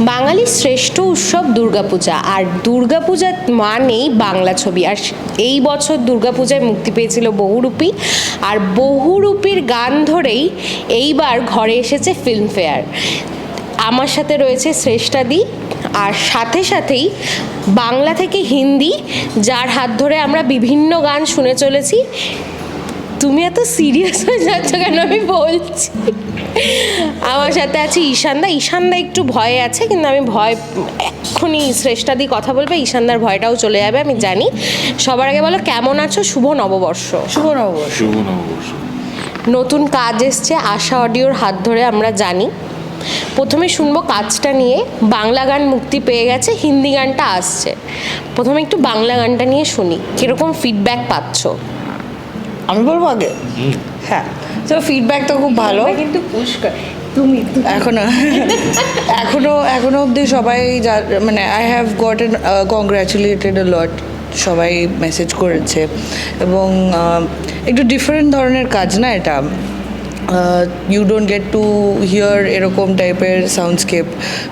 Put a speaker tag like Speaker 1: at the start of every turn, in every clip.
Speaker 1: বাঙালির শ্রেষ্ঠ উৎসব দুর্গাপূজা। আর দুর্গাপূজা মানেই বাংলা ছবি। আর এই বছর দুর্গাপূজায় মুক্তি পেয়েছিল বহুরূপী। আর বহুরূপীর গান ধরেই এইবার ঘরে এসেছে ফিল্মফেয়ার। আমার সাথে রয়েছে শ্রেষ্ঠাদি আর সাথে সাথেই বাংলা থেকে হিন্দি, যার হাত ধরে আমরা বিভিন্ন গান শুনে চলেছি। তুমি এত সিরিয়াস হয়ে যাচ্ছ কেন? আমি বলছি। আমার সাথে আছে ঈশানদা। ঈশানদা একটু ভয়ে আছে কিন্তু আমি ভয় এক্ষুনি শ্রেষ্ঠাদি কথা বলবে ঈশানদার ভয়টাও চলে যাবে আমি জানি। সবার আগে বলো কেমন আছো? শুভ নববর্ষ।
Speaker 2: শুভ নববর্ষ।
Speaker 3: শুভ নববর্ষ।
Speaker 1: নতুন কাজ এসছে আশা অডিওর হাত ধরে আমরা জানি। প্রথমে শুনব কাজটা নিয়ে বাংলা গান মুক্তি পেয়ে গেছে হিন্দি গানটা আসছে। প্রথমে একটু বাংলা গানটা নিয়ে শুনি কীরকম ফিডব্যাক পাচ্ছ?
Speaker 2: আমি বলব আগে? হ্যাঁ। তো ফিডব্যাক তো খুব ভালো।
Speaker 1: কিন্তু পুষ্কর তুমি
Speaker 2: এখনও এখনও এখনও অবধি সবাই যা মানে I have got an congratulated a lot সবাই মেসেজ করেছে। এবং একটু ডিফারেন্ট ধরনের কাজ না এটা? You don't get to hear এরকম টাইপের সাউন্ডস্কেপ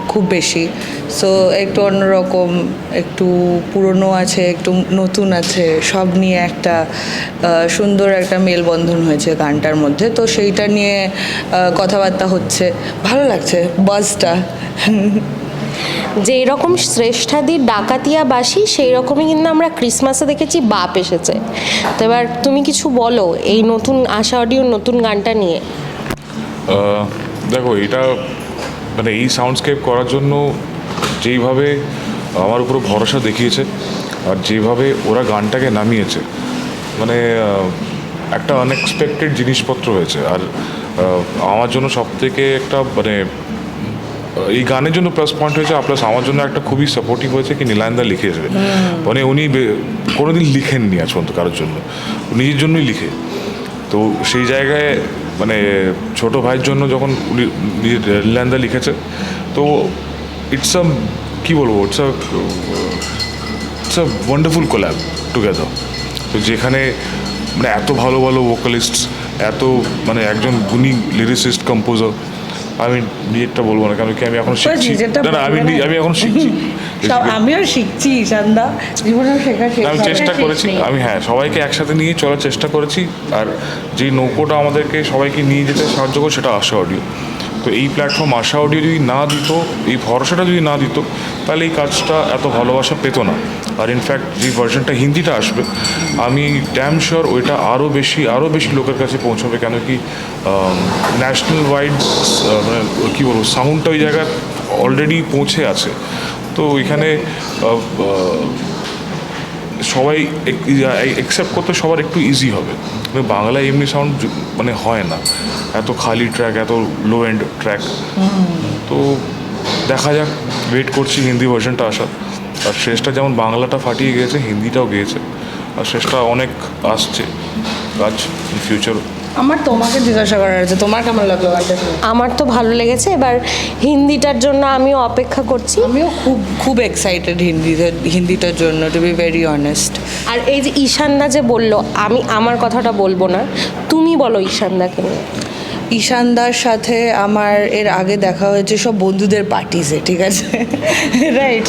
Speaker 2: খুব বেশি। সো একটু অন্যরকম, একটু পুরনো আছে, একটু নতুন আছে, সব নিয়ে একটা সুন্দর একটা মেলবন্ধন হয়েছে গানটার মধ্যে। তো সেইটা নিয়ে কথাবার্তা হচ্ছে। ভালো লাগছে বাজটা
Speaker 1: যেই রকম শ্রেষ্ঠাদির ডাকাতিয়াবাসী, সেই রকমই কিন্তু আমরা ক্রিসমাসে দেখেছি, বাপ এসেছে। তো এবার তুমি কিছু বলো এই নতুন আশা অডিওর নতুন গানটা নিয়ে।
Speaker 3: দেখো, এটা মানে এই সাউন্ডস্কেপ করার জন্য যেইভাবে আমার উপর ভরসা দেখিয়েছে, আর যেভাবে ওরা গানটাকে নামিয়েছে মানে একটা আনএক্সপেক্টেড জিনিসপত্র হয়েছে। আর আমার জন্য সব থেকে একটা মানে এই গানের জন্য প্লাস পয়েন্ট হয়েছে প্লাস আমার জন্য একটা খুবই সাপোর্টিভ হয়েছে কি নীলায়নদা লিখেছে মানে উনি কোনোদিন লিখেননি আজ পর্যন্ত কারোর জন্য। নিজের জন্যই লিখে। তো সেই জায়গায় মানে ছোট ভাইয়ের জন্য যখন নীলায়নদা লিখেছে তো ইটস আ কী বলব it's a it's a wonderful collab together তো যেখানে মানে এত ভালো ভালো ভোকালিস্ট এত মানে একজন গুণী লিরিসিস্ট কম্পোজার আমি নিজেরটা বলব না কেন কি আমি এখন শিখছি। না না আমি আমি এখন শিখছি।
Speaker 2: আমিও শিখছি ঈশানদা জীবনেও শেখা
Speaker 3: আমি চেষ্টা করেছি। আমি হ্যাঁ সবাইকে একসাথে নিয়ে চলার চেষ্টা করেছি। আর যে নৌকোটা আমাদেরকে সবাইকে নিয়ে যেতে সাহায্য করে সেটা আসে অডিও। তো এই প্ল্যাটফর্ম আশা অডিও যদি না দিত এই ভরসাটা যদি না দিত তাহলে এই কাজটা এত ভালোবাসা পেতো না। আর ইনফ্যাক্ট যে ভার্সনটা হিন্দিটা আসবে আমি ড্যাম শিওর ওইটা আরও বেশি আরও বেশি লোকের কাছে পৌঁছবে। কেন কি ন্যাশনাল ওয়াইড মানে কী বলব সাউন্ডটা ওই জায়গায় অলরেডি পৌঁছে আছে। তো আহ, সবাই একসেপ্ট করতে সবার একটু ইজি হবে। বাংলায় এমনি সাউন্ড মানে হয় না। এত খালি ট্র্যাক এত লো এন্ড ট্র্যাক তো দেখা যাক ওয়েট করছি হিন্দি ভার্সনটা আসার। আর শেষটা যেমন বাংলাটা ফাটিয়ে গিয়েছে হিন্দিটাও গিয়েছে। আর শেষটা অনেক আসছে। কাজ ইন ফিউচার
Speaker 2: আমার তোমাকে জিজ্ঞাসা করার আছে তোমার কেমন লাগল গানটা
Speaker 1: আমার তো ভালো লেগেছে এবার হিন্দিটার জন্য আমিও অপেক্ষা করছি।
Speaker 2: আমিও খুব খুব এক্সাইটেড হিন্দিতে হিন্দিটার জন্য টু বি ভেরি অনেস্ট
Speaker 1: আর এই যে ঈশান্দা যে বলল আমি আমার কথাটা বলব না তুমি বলো ঈশানদাকে নিয়ে।
Speaker 2: ঈশানদার সাথে আমার এর আগে দেখা হয়েছে সব বন্ধুদের পার্টিসে ঠিক আছে? রাইট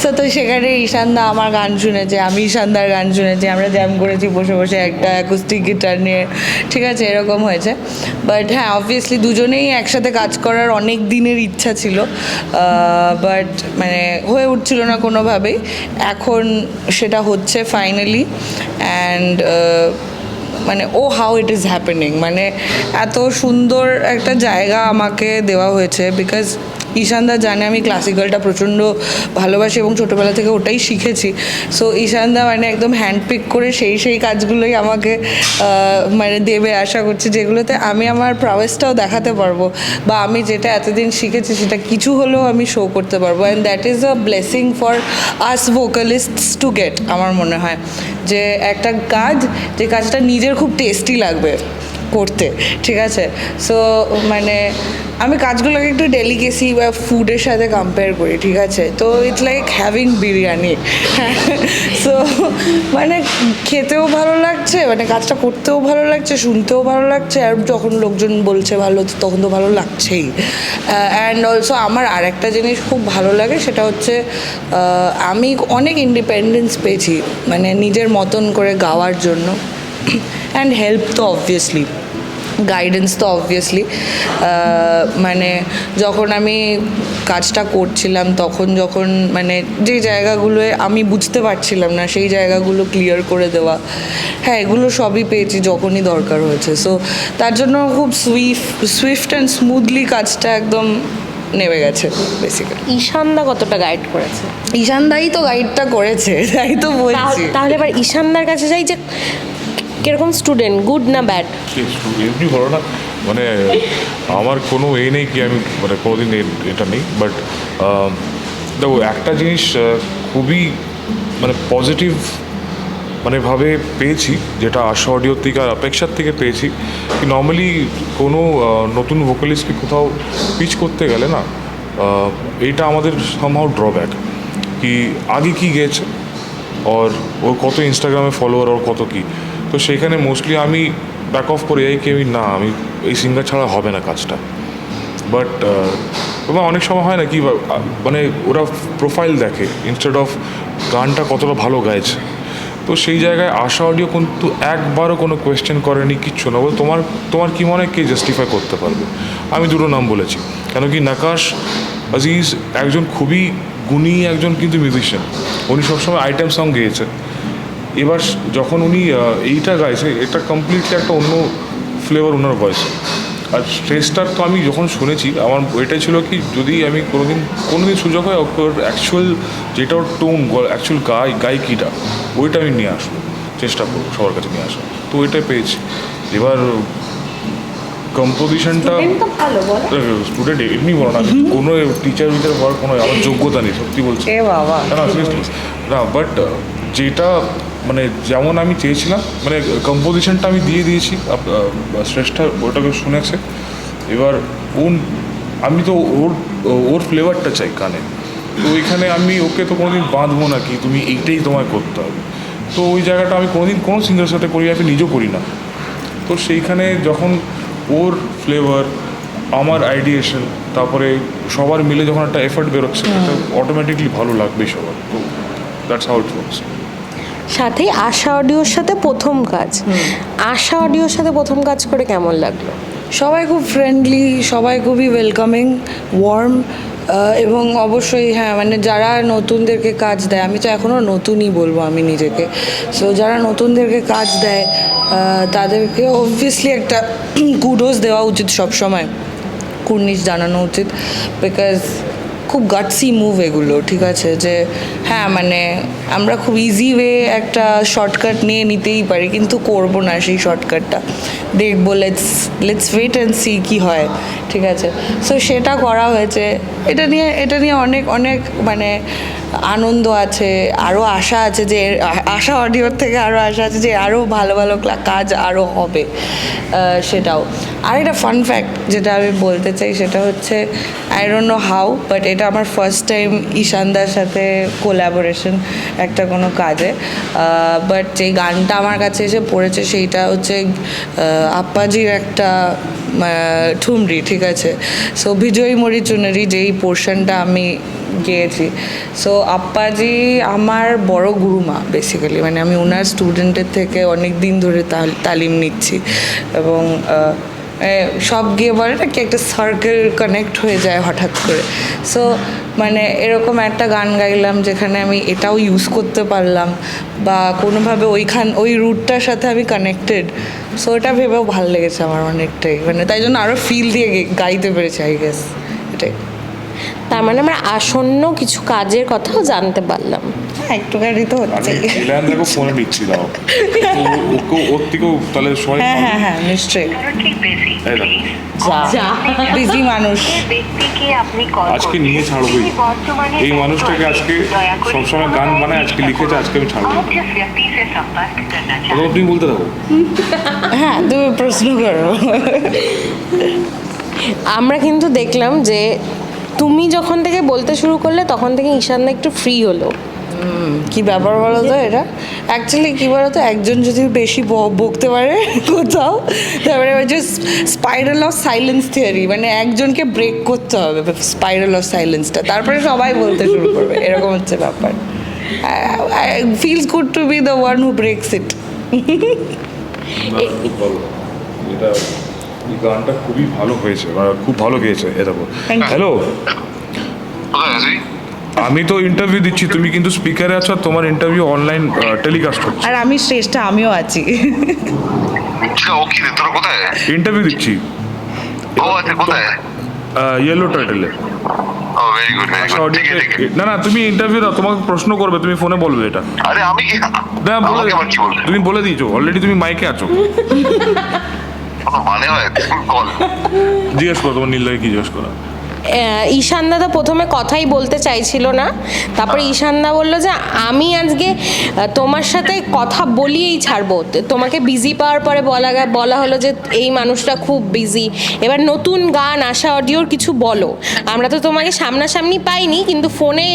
Speaker 2: সো তো সেখানে ঈশানদা আমার গান শুনেছে, আমি ঈশানদার গান শুনেছি, আমরা জ্যাম করেছি, বসে বসে একটা অ্যাকুস্টিক গিটার নিয়ে, ঠিক আছে? এরকম হয়েছে। বাট হ্যাঁ অবভিয়াসলি দুজনেই একসাথে কাজ করার অনেক দিনের ইচ্ছা ছিল। বাট মানে হয়ে উঠছিল না কোনোভাবেই। এখন সেটা হচ্ছে ফাইনালি অ্যান্ড মানে ও হাউ ইট ইজ হ্যাপেনিং মানে এত সুন্দর একটা জায়গা আমাকে দেওয়া হয়েছে বিকজ ঈশানদা জানে আমি ক্লাসিক্যালটা প্রচণ্ড ভালোবাসি এবং ছোটোবেলা থেকে ওটাই শিখেছি। সো ঈশানদা মানে একদম হ্যান্ডপিক করে সেই সেই কাজগুলোই আমাকে মানে দেবে আশা করছি, যেগুলোতে আমি আমার প্রাওয়েসটাও দেখাতে পারব বা আমি যেটা এতদিন শিখেছি সেটা কিছু হলেও আমি শো করতে পারব। And that is a blessing for us vocalists to get আমার মনে হয়। যে একটা কাজ, যে কাজটা নিজের খুব টেস্টি লাগবে। করতে, ঠিক আছে? সো মানে আমি কাজগুলোকে একটু ডেলিকেসি বা ফুডের সাথে কম্পেয়ার করি, ঠিক আছে? তো it's like having biryani. So মানে খেতেও ভালো লাগছে মানে কাজটা করতেও ভালো লাগছে, শুনতেও ভালো লাগছে, আর যখন লোকজন বলছে ভালো, তো তখন তো ভালো লাগছেই। অ্যান্ড অলসো আমার আরেকটা জিনিস খুব ভালো লাগে, সেটা হচ্ছে আমি অনেক ইন্ডিপেন্ডেন্স পেয়েছি মানে নিজের মতন করে গাওয়ার জন্য। অ্যান্ড হেল্প তো অবভিয়াসলি গাইডেন্স তো অবভিয়াসলি মানে যখন আমি কাজটা করছিলাম তখন যখন মানে যে জায়গাগুলোয় আমি বুঝতে পারছিলাম না সেই জায়গাগুলো ক্লিয়ার করে দেওয়া হ্যাঁ এগুলো সবই পেয়েছি যখনই দরকার হয়েছে। সো তার জন্য খুব সুইফট সুইফট অ্যান্ড স্মুথলি কাজটা একদম নেমে গেছে বেসিক্যালি
Speaker 1: ঈশানদা কতটা গাইড করেছে?
Speaker 2: ঈশানদাই তো গাইডটা করেছে তাই তো বলছি।
Speaker 1: তাহলে এবার ঈশানদার কাছে যাই যে কীরকম স্টুডেন্ট গুড না ব্যাড
Speaker 3: এমনি বলো না। মানে আমার কোনো এ নেই কি আমি মানে কোনোদিন এটা নেই। বাট দেখো, একটা জিনিস খুবই মানে পজিটিভ মানে ভাবে পেয়েছি, যেটা আশা অডিওর থেকে আর অপেক্ষার থেকে পেয়েছি। কি নর্মালি কোনো নতুন ভোকালিস্টকে কোথাও পিচ করতে গেলে না এইটা আমাদের সামহাও ড্রব্যাক কি, আগে কি গেছে? ওর ওর কত ইনস্টাগ্রামে ফলোয়ার ওর কত কি? তো সেইখানে মোস্টলি আমি ব্যাক অফ করে যাই কি আমি না, আমি এই সিঙ্গার ছাড়া হবে না কাজটা। বাট অনেক সময় হয় না কি মানে ওরা প্রোফাইল দেখে ইনস্টেড অফ গানটা কতটা ভালো গাইছে। তো সেই জায়গায় আশা অডিও কিন্তু একবারও কোনো কোয়েশ্চেন করেনি, কিচ্ছু না। বলে তোমার তোমার কি মনে কে জাস্টিফাই করতে পারবে? আমি দুটো নাম বলেছি। কেন কি, নাকাশ আজিজ একজন খুবই গুণী একজন কিন্তু মিউজিশিয়ান উনি সবসময় আইটেম সং গেয়েছেন। এবার যখন উনি এইটা গাইছে এটা কমপ্লিটলি একটা অন্য ফ্লেভার ওনার ভয়েসে আর স্ট্রেসটার তো আমি যখন শুনেছি আমার এটাই ছিল কি যদি আমি কোনোদিন কোনোদিন সুযোগ হয় ওর অ্যাকচুয়াল যেটা ওর টোন অ্যাকচুয়াল গাই গায়িকিটা ওইটা আমি নিয়ে আসব চেষ্টা করব সবার কাছে নিয়ে আসব তো ওইটাই পেয়েছি। এবার কম্পোজিশনটা স্টুডেন্ট এমনি বলো না কোনো টিচার উইচার হওয়ার কোনো আমার যোগ্যতা নেই সত্যি বলছি। না বাট যেটা মানে যেমন আমি চেয়েছিলাম মানে কম্পোজিশনটা আমি দিয়ে দিয়েছি শ্রেষ্ঠা ওটাকে শুনেছে। এবার ওন আমি তো ওর ওর ফ্লেভারটা চাই কানে। তো ওইখানে আমি ওকে তো কোনোদিন বাঁধবো না কি তুমি এইটাই তোমায় করতে হবে। তো ওই জায়গাটা আমি কোনোদিন কোনো সিঙ্গারের সাথে করি আমি নিজেও করি না। তো সেইখানে যখন ওর ফ্লেভার আমার আইডিয়েশন তারপরে সবার মিলে যখন একটা এফর্ট বেরোচ্ছে অটোমেটিকলি ভালো লাগবে সবার। তো দ্যাটস হাউ ইট ওয়ার্কস
Speaker 1: সাথে আশা অডিওর সাথে প্রথম কাজ। আশা অডিওর সাথে প্রথম কাজ করে কেমন লাগল?
Speaker 2: সবাই খুব ফ্রেন্ডলি সবাই খুবই ওয়েলকামিং ওয়ার্ম এবং অবশ্যই হ্যাঁ মানে যারা নতুনদেরকে কাজ দেয় আমি তো এখনও নতুনই বলব আমি নিজেকে। সো যারা নতুনদেরকে কাজ দেয় তাদেরকে অবভিয়াসলি একটা কুডোজ দেওয়া উচিত সবসময়। কুর্নিশ জানানো উচিত বিকজ খুব গাটসি মুভ এগুলো, ঠিক আছে? যে হ্যাঁ মানে আমরা খুব ইজি ওয়ে একটা শর্টকাট নিয়ে নিতেই পারি, কিন্তু করব না সেই শর্টকাটটা দেখব let's let's wait and see কী হয়, ঠিক আছে? সো সেটা করা হয়েছে। এটা নিয়ে এটা নিয়ে অনেক অনেক মানে আনন্দ আছে আরও আশা আছে যে, আশা অডিওর থেকে আরও আশা আছে যে আরও ভালো ভালো কাজ আরও হবে সেটাও। আর একটা ফান ফ্যাক্ট যেটা আমি বলতে চাই সেটা হচ্ছে I don't know how but এটা আমার ফার্স্ট টাইম ঈশানদার সাথে কোলাবোরেশন একটা কোনো কাজে বাট যেই গানটা আমার কাছে এসে পড়েছে সেইটা হচ্ছে আপ্পাজির একটা ঠুমরি, ঠিক আছে? সো বিজয়ী মরি চুনারি যেই পোর্শনটা আমি গিয়েছি। সো আপ্পাজি আমার বড় গুরুমা বেসিক্যালি মানে আমি ওনার স্টুডেন্টের থেকে অনেক দিন ধরে তাল- তালিম নিচ্ছি। এবং সব গিয়ে বলে না কি একটা সার্কেল কানেক্ট হয়ে যায় হঠাৎ করে। সো মানে এরকম একটা গান গাইলাম যেখানে আমি এটাও ইউজ করতে পারলাম বা কোনোভাবে ওইখান, ওই রুটটার সাথে আমি কানেক্টেড সো ওটা ভেবেও ভালো লেগেছে আমার অনেকটাই। মানে তাই জন্য আরও ফিল দিয়ে গাইতে পেরেছি আই গেস এটাই।
Speaker 1: তার মানে আমরা আসন্ন কিছু কাজের কথাও জানতে পারলাম।
Speaker 2: হ্যাঁ, একটুখানি তো হচ্ছে।
Speaker 3: ফোনে দিচ্ছি দাও ওর থেকেও
Speaker 2: হ্যাঁ, হ্যাঁ হ্যাঁ নিশ্চয়ই।
Speaker 4: আচ্ছা,
Speaker 3: আজকে এই মানুষটাকে আজকে সবসময় গান আজকে আজকে আমি ছাড়বো আচ্ছা,
Speaker 2: হ্যাঁ
Speaker 1: আমরা কিন্তু দেখলাম যে তুমি যখন থেকে বলতে শুরু করলে তখন থেকে ঈশানদা একটু ফ্রি হলো।
Speaker 2: কি ব্যাপার বলো তো এটা? অ্যাকচুয়ালি কী বলো তো একজন যদি বেশি ব- বকতে পারে কোথাও তারপরে ওই যে স্পাইরাল অফ সাইলেন্স থিওরি মানে একজনকে ব্রেক করতে হবে স্পাইরাল অফ সাইলেন্সটা তারপরে সবাই বলতে শুরু করবে এরকম হচ্ছে ব্যাপার। Feels good to be the one who breaks it
Speaker 3: এটা এই গানটা খুবই ভালো হয়েছে খুব ভালো গেয়েছে এ দেখো হ্যালো আমি তো ইন্টারভিউ দিচ্ছি তুমি কিন্তু স্পিকারে আছো আর তোমার ইন্টারভিউ অনলাইন টেলিকাস্ট হচ্ছে।
Speaker 2: আর আমি শ্রেষ্ঠ আমিও আছি।
Speaker 5: আচ্ছা, তোরা কোথায়?
Speaker 3: ইন্টারভিউ দিচ্ছি।
Speaker 5: ও আচ্ছা কোথায়?
Speaker 3: ইয়েলো টাইটেলে
Speaker 5: oh very good very good ঠিক আছে ঠিক আছে।
Speaker 3: না না তুমি ইন্টারভিউ দাও তোমাকে প্রশ্ন করবে তুমি ফোনে বলবে এটা।
Speaker 5: আরে আমি
Speaker 3: না বলে তুমি বলে দিয়েছ অলরেডি তুমি মাইকে আছো।
Speaker 5: কোনো মানে হয়?
Speaker 3: জিজ্ঞেস করো তোমার নীলদাকে কি জিজ্ঞেস করো?
Speaker 1: আহ, ঈশানদা তো প্রথমে কথাই বলতে চাইছিল না। তারপরে ঈশানদা বলল যে আমি আজকে তোমার সাথে কথা বলিয়েই ছাড়বো। তো তোমাকে বিজি পাওয়ার পরে বলা বলা হলো যে এই মানুষটা খুব বিজি এবার নতুন গান আশা অডিওর কিছু বলো। আমরা তো তোমাকে সামনাসামনি পাইনি কিন্তু ফোনে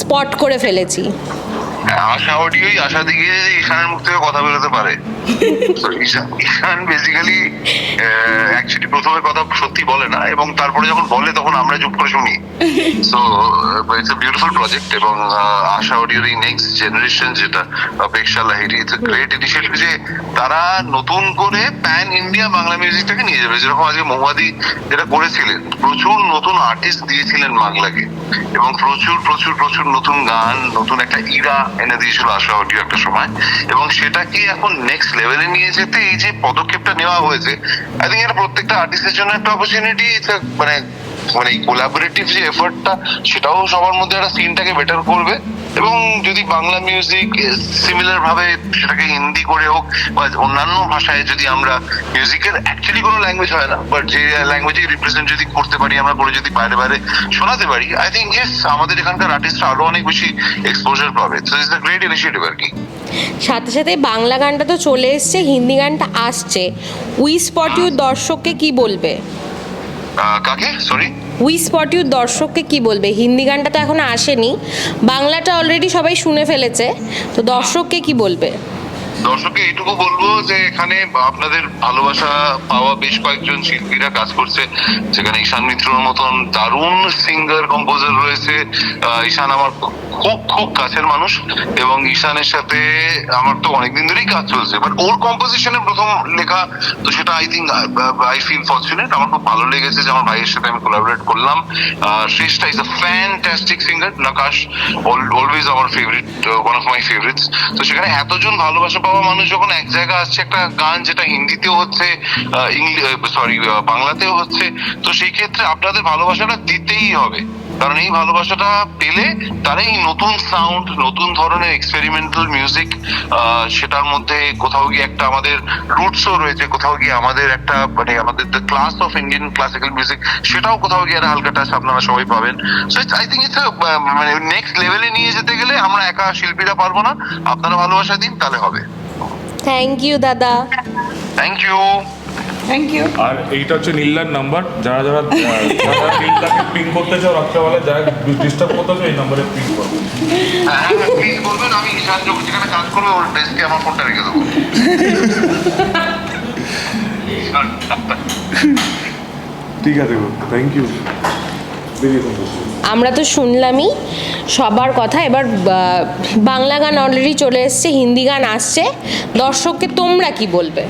Speaker 1: স্পট করে ফেলেছি।
Speaker 5: আশা অডিওই আশা দিকে ঈশানের মুখ থেকে কথা বেরোতে পারে। ঈশান বেসিক্যালি অ্যাকচুয়ালি প্রথমে কথা সত্যি বলে না, এবং তারপরে যখন বলে তখন আমরা চুপ করে শুনি। সো ইটস বিউটিফুল প্রজেক্ট এবং আশা অডিওর এই নেক্সট জেনারেশন যেটা, অপেক্ষা লাহিরি ইটস গ্রেট ইনিশিয়েটিভ যে তারা নতুন করে প্যান ইন্ডিয়া বাংলা মিউজিকটাকে নিয়ে যাবে। যেরকম আজকে মহুয়াদি যেটা করেছিলেন, প্রচুর নতুন আর্টিস্ট দিয়েছিলেন বাংলাকে, এবং প্রচুর প্রচুর প্রচুর নতুন গান, নতুন একটা ইরা এনে দিয়েছিল আশা অডিও একটা সময়। এবং সেটাকে এখন নেক্সট লেভেলে নিয়ে যেতে এই যে পদক্ষেপটা নেওয়া হয়েছে আই থিঙ্ক এটা প্রত্যেকটা আর্টিস্টের জন্য একটা অপরচুনিটি মানে মানে কোলাবোরেটিভ যে এফোর্টটা সেটাও সবার মধ্যে একটা সিনটাকে বেটার করবে। এবং যদি বাংলা মিউজিক সিমিলার ভাবে সেটাকে হিন্দি করে হোক বা অন্যান্য ভাষায় যদি আমরা মিউজিকের অ্যাকচুয়ালি কোনো ল্যাঙ্গুয়েজ হয় না বাট যে ল্যাঙ্গুয়েজে রিপ্রেজেন্ট যদি করতে পারি আমরা করে যদি বাইরে বাইরে শোনাতে পারি আই থিঙ্ক ইয়েস আমাদের এখানকার আর্টিস্টরা আরও অনেক বেশি এক্সপোজার পাবে। So it's a great initiative আর কি।
Speaker 1: সাথে সাথে বাংলা গানটা তো চলে এসছে হিন্দি গানটা আসছে। উই স্পট ইউ দর্শককে কি বলবে?
Speaker 5: কাকে? সরি
Speaker 1: উই স্পট ইউ দর্শককে কি বলবে? হিন্দি গানটা তো এখনও আসেনি। বাংলাটা অলরেডি সবাই শুনে ফেলেছে। তো দর্শককে কি বলবে?
Speaker 5: দর্শককে এইটুকু বলব যে এখানে আপনাদের ভালোবাসা পাওয়া বেশ কয়েকজন শিল্পীরা কাজ করছে। যেখানে ঈশান মিত্রর মতন দারুণ সিঙ্গার কম্পোজার রয়েছে। ঈশান আমার খুব খুব কাছের মানুষ এবং ঈশানের সাথে আমার তো অনেকদিন ধরেই কাজ চলছে। বাট ওর কম্পোজিশনের প্রথম লেখা তো সেটা I think I feel fortunate আমার খুব ভালো লেগেছে যে আমার ভাইয়ের সাথে আমি কোলাবোরেট করলাম। Shreshtha is a fantastic singer Nakash always আমার favourite one of my favourites তো সেখানে এতজন ভালোবাসা পাওয়া মানুষ যখন এক জায়গায় আসছে, একটা গান যেটা হিন্দিতেও হচ্ছে সরি বাংলাতেও হচ্ছে, তো সেই ক্ষেত্রে আপনাদের ভালোবাসাটা দিতেই হবে। কারণ এই ভালোবাসাটা পেলে তারা এই নতুন সাউন্ড নতুন ধরনের এক্সপেরিমেন্টাল মিউজিক সেটার মধ্যে কোথাও গিয়ে একটা আমাদের রুটসও রয়েছে, কোথাও গিয়ে আমাদের একটা মানে আমাদের the class of Indian classical music সেটাও কোথাও গিয়ে একটা হালকা টাচ আপনারা সবাই পাবেন। সো আই থিঙ্ক ইটস মানে নেক্সট লেভেলে নিয়ে যেতে গেলে আমরা একা শিল্পীরা পারব না। আপনারা ভালোবাসা দিন, তাহলে হবে।
Speaker 1: থ্যাংক ইউ দাদা।
Speaker 5: থ্যাংক ইউ
Speaker 2: থ্যাংক ইউ
Speaker 3: আর এইটা হচ্ছে নীলদার নাম্বার যারা যারা যারা নীলদাকে পিন করতে চাও রাত্রেবেলা যারা ডিস্টার্ব করতে চাও এই নাম্বারে পিন করবে
Speaker 5: হ্যাঁ প্লিজ বলবেন আমি ঈশান যখন যেখানে কাজ করবে ওর ডেস্কে আমার ফোনটা রেখে দেবো।
Speaker 3: ঠিক আছে থ্যাংক ইউ
Speaker 1: আমরা তো শুনলামই সবার কথা। এবার বাংলা গান অলরেডি চলে এসছে হিন্দি গান আসছে। দর্শককে তোমরা কি বলবে?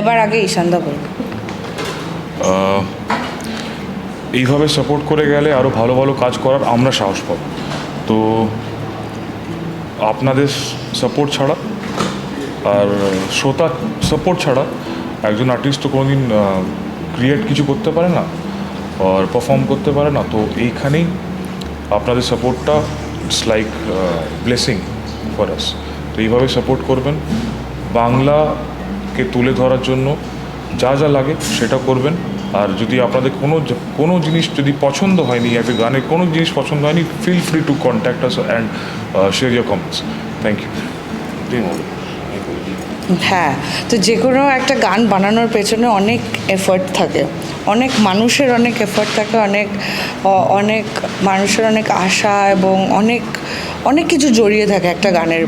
Speaker 2: এবার আগে ঈশানদা বলব।
Speaker 3: এইভাবে সাপোর্ট করে গেলে আরও ভালো ভালো কাজ করার আমরা সাহস পাবো। তো আপনাদের সাপোর্ট ছাড়া আর শ্রোতা সাপোর্ট ছাড়া একজন আর্টিস্ট তো কোনোদিন ক্রিয়েট কিছু করতে পারে না। আর পারফর্ম করতে পারে না, তো এইখানেই আপনাদের সাপোর্টটা it's like blessing for us তো এইভাবে সাপোর্ট করবেন, বাংলাকে তুলে ধরার জন্য যা যা লাগে সেটা করবেন। আর যদি আপনাদের কোনো কোনো জিনিস যদি পছন্দ হয়নি একটা গানের কোনো জিনিস পছন্দ হয়নি feel free to contact us and share your comments thank you
Speaker 2: হ্যাঁ তো যে কোনো একটা গান বানানোর পেছনে অনেক এফর্ট থাকে। অনেক মানুষের অনেক এফর্ট থাকে, অনেক অনেক মানুষের অনেক আশা এবং অনেক অনেক কিছু জড়িয়ে থাকে একটা গানের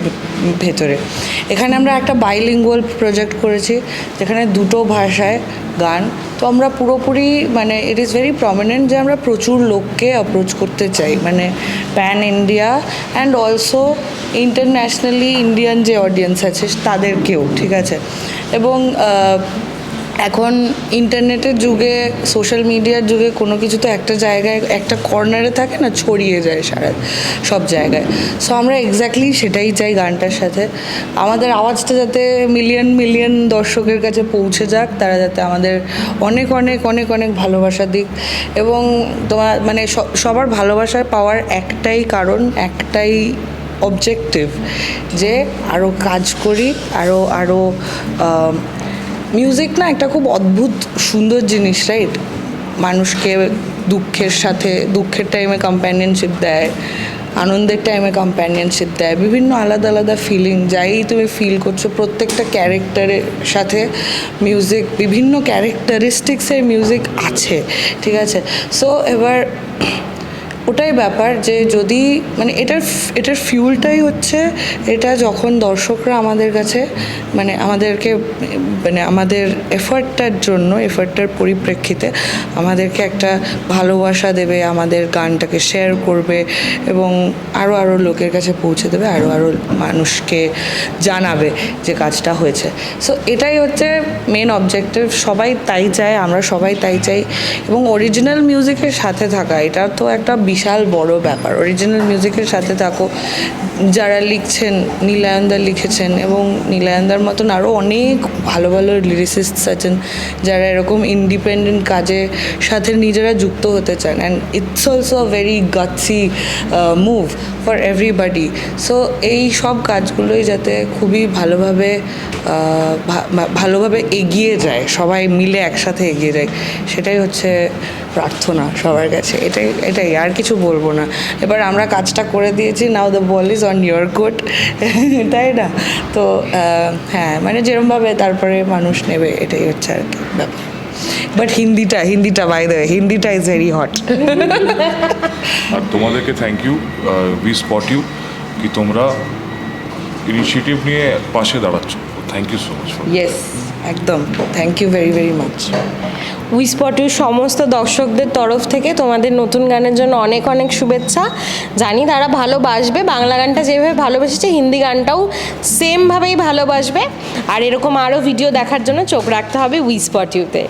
Speaker 2: ভেতরে। এখানে আমরা একটা বাইলিঙ্গুয়াল প্রজেক্ট করেছি, যেখানে দুটো ভাষায় গান। তো আমরা পুরোপুরি মানে ইট ইজ ভেরি প্রমিনেন্ট যে আমরা প্রচুর লোককে অ্যাপ্রোচ করতে চাই। মানে pan India and also internationally Indian যে অডিয়েন্স আছে, তাদেরকেও, ঠিক আছে? এবং এখন ইন্টারনেটের যুগে সোশ্যাল মিডিয়ার যুগে কোনো কিছু তো একটা জায়গায়, একটা কর্নারে থাকে না, ছড়িয়ে যায় সারা, সব জায়গায়। সো আমরা এক্স্যাক্টলি সেটাই চাই গানটার সাথে। আমাদের আওয়াজটা যাতে মিলিয়ন মিলিয়ন দর্শকের কাছে পৌঁছে যাক, তারা যাতে আমাদের অনেক অনেক অনেক অনেক ভালোবাসা দিক। এবং তোমার মানে সবার ভালোবাসার পাওয়ার একটাই কারণ, একটাই অবজেক্টিভ যে আরও কাজ করি আরও আরও মিউজিক না একটা খুব অদ্ভুত, সুন্দর জিনিস রাইট মানুষকে দুঃখের সাথে, দুঃখের টাইমে কম্প্যানিয়নশিপ দেয়, আনন্দের টাইমে কম্প্যানিয়নশিপ দেয়, বিভিন্ন আলাদা আলাদা ফিলিং যাই তুমি ফিল করছ, প্রত্যেকটা ক্যারেক্টারের সাথে মিউজিক বিভিন্ন ক্যারেক্টারিস্টিক্সের মিউজিক আছে, ঠিক আছে? সো এবার ওটাই ব্যাপার যে যদি মানে এটার এটার ফিউলটাই হচ্ছে এটা যখন দর্শকরা আমাদের কাছে মানে আমাদেরকে মানে আমাদের এফার্টটার জন্য এফার্টটার পরিপ্রেক্ষিতে আমাদেরকে একটা ভালোবাসা দেবে, আমাদের গানটাকে শেয়ার করবে এবং আরও আরও লোকের কাছে পৌঁছে দেবে আরও আরও মানুষকে জানাবে যে কাজটা হয়েছে। সো এটাই হচ্ছে মেন অবজেক্টিভ সবাই তাই চায়, আমরা সবাই তাই চাই এবং অরিজিনাল মিউজিকের সাথে থাকা, এটা তো একটা বিশাল বড় ব্যাপার। অরিজিনাল মিউজিকের সাথে থাকো। যারা লিখছেন, নীলায়নদা লিখেছেন এবং নীলায়নদার মতন আরও অনেক ভালো ভালো লিরিসিস্টস আছেন, যারা এরকম ইন্ডিপেন্ডেন্ট কাজে সাথে নিজেরা যুক্ত হতে চান। And it's also a very gutsy move for everybody so এই সব কাজগুলোই যাতে খুবই ভালোভাবে ভা- ভালোভাবে এগিয়ে যায়, সবাই মিলে একসাথে এগিয়ে যায়, সেটাই হচ্ছে প্রার্থনা সবার কাছে। এটাই এটাই আর কিছু বলব না। এবার আমরা কাজটা করে দিয়েছি now the ball is on your court তাই না? তো হ্যাঁ মানে যেরমভাবে তারপরে মানুষ নেবে এটাই হচ্ছে আর কি ব্যাপার। বাট হিন্দিটা হিন্দিটা বাই দ্য হিন্দিটা ইজ ভেরি হট
Speaker 3: আর তোমাদেরকে thank you we spot you কি তোমরা ইনিশিয়েটিভ নিয়ে পাশে দাঁড়াচ্ছ। Thank you so much
Speaker 2: yes একদম। Thank you very very much
Speaker 1: উইস্পটির সমস্ত দর্শকদের তরফ থেকে তোমাদের নতুন গানের জন্য অনেক অনেক শুভেচ্ছা। জানি তারা ভালোবাসবে, বাংলা গানটা যেভাবে ভালোবেসেছে, হিন্দি গানটাও সেমভাবেই ভালোবাসবে। আর এরকম আরও ভিডিও দেখার জন্য চোখ রাখতে হবে উইস্পটিউতে